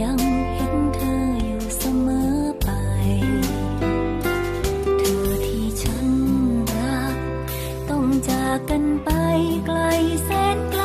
ยังเห็นเธออยู่เสมอไป เธอที่ฉันรัก ต้องจากกันไปไกลแสนไกล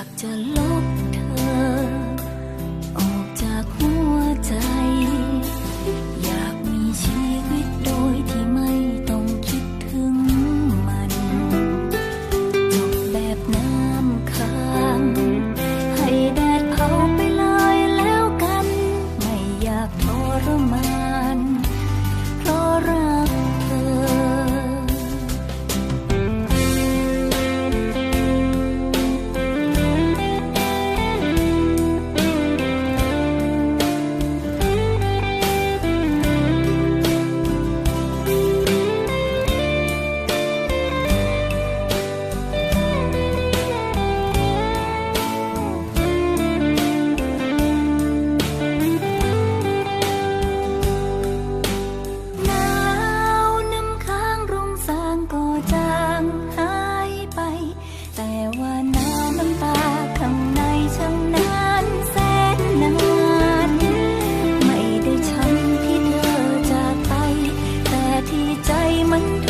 ากจะลบ one